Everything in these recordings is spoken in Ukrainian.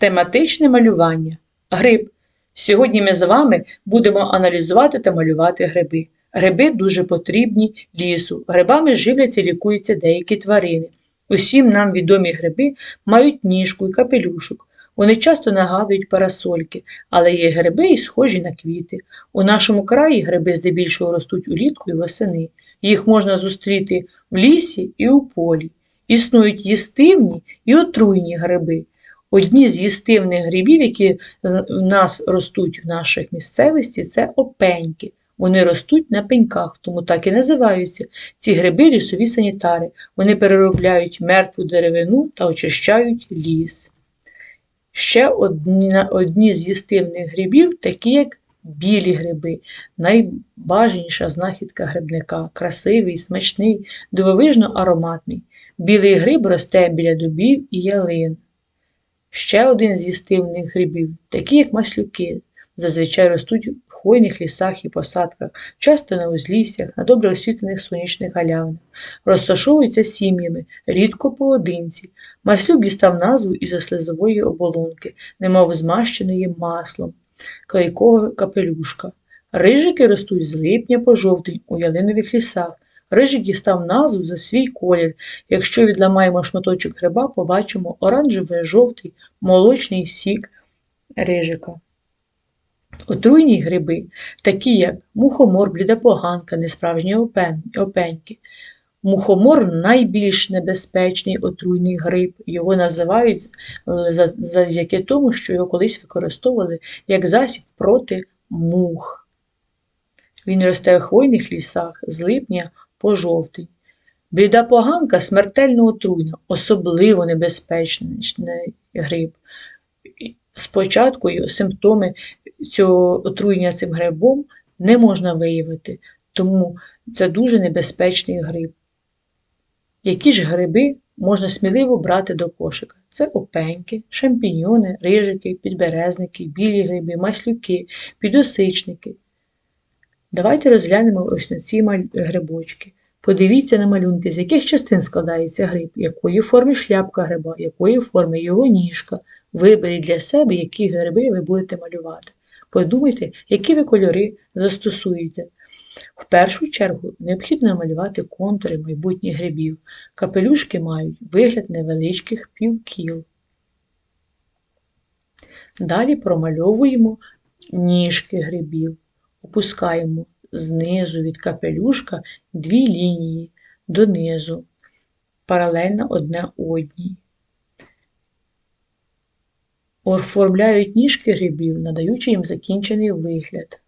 Тематичне малювання. Гриб. Сьогодні ми з вами будемо аналізувати та малювати гриби. Гриби дуже потрібні лісу. Грибами живляться і лікуються деякі тварини. Усім нам відомі гриби мають ніжку і капелюшок. Вони часто нагадують парасольки, але є гриби і схожі на квіти. У нашому краї гриби здебільшого ростуть улітку і восени. Їх можна зустріти в лісі і у полі. Існують їстивні і отруйні гриби. Одні з їстивних грибів, які в нас ростуть в наших місцевості, це опеньки. Вони ростуть на пеньках, тому так і називаються. Ці гриби лісові санітари. Вони переробляють мертву деревину та очищають ліс. Ще одні, одні з їстивних грибів, такі як білі гриби, найбажаніша знахідка грибника, красивий, смачний, дивовижно ароматний. Білий гриб росте біля дубів і ялин. Ще один з їстивних грибів, такі як маслюки, зазвичай ростуть в хвойних лісах і посадках, часто на узліссях, на добре освітлених сонячних галявинах, розташовуються сім'ями, рідко поодинці. Маслюк дістав назву із слизової оболонки, немов змащеної маслом, клейкого капелюшка. Рижики ростуть з липня по жовтень у ялинових лісах. Рижик дістав назву за свій колір. Якщо відламаємо шматочок гриба, побачимо оранжевий жовтий молочний сік рижика. Отруйні гриби, такі як мухомор, блідопоганка, несправжні опеньки. Мухомор найбільш небезпечний отруйний гриб. Його називають е, завдяки тому, що його колись використовували як засіб проти мух. Він росте в хвойних лісах з липня по. Бліда поганка смертельно отруйна, особливо небезпечний гриб. Спочатку симптоми цього отруєння цим грибом не можна виявити, тому це дуже небезпечний гриб. Які ж гриби можна сміливо брати до кошика? Це опеньки, шампіньони, рижики, підберезники, білі гриби, маслюки, підосичники. Давайте розглянемо ось на ці грибочки. Подивіться на малюнки, з яких частин складається гриб, якої форми шляпка гриба, якої форми його ніжка. Виберіть для себе, які гриби ви будете малювати. Подумайте, які ви кольори застосуєте. В першу чергу необхідно намалювати контури майбутніх грибів. Капелюшки мають вигляд невеличких півкіл. Далі промальовуємо ніжки грибів. Опускаємо знизу від капелюшка дві лінії донизу, паралельно одне одній. Оформляють ніжки грибів, надаючи їм закінчений вигляд.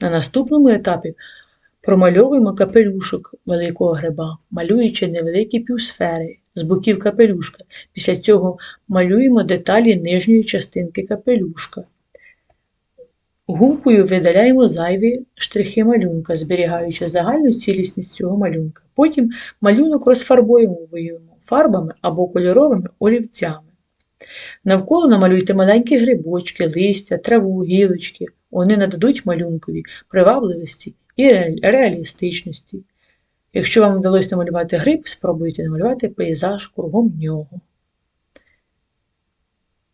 На наступному етапі промальовуємо капелюшок великого гриба, малюючи невеликі півсфери з боків капелюшка. Після цього малюємо деталі нижньої частинки капелюшка. Гумкою видаляємо зайві штрихи малюнка, зберігаючи загальну цілісність цього малюнка. Потім малюнок розфарбовуємо фарбами або кольоровими олівцями. Навколо намалюйте маленькі грибочки, листя, траву, гілочки. Вони нададуть малюнкові привабливості і реалістичності. Якщо вам вдалося намалювати гриб, спробуйте намалювати пейзаж кругом нього.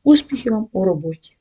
Успіхів вам у роботі!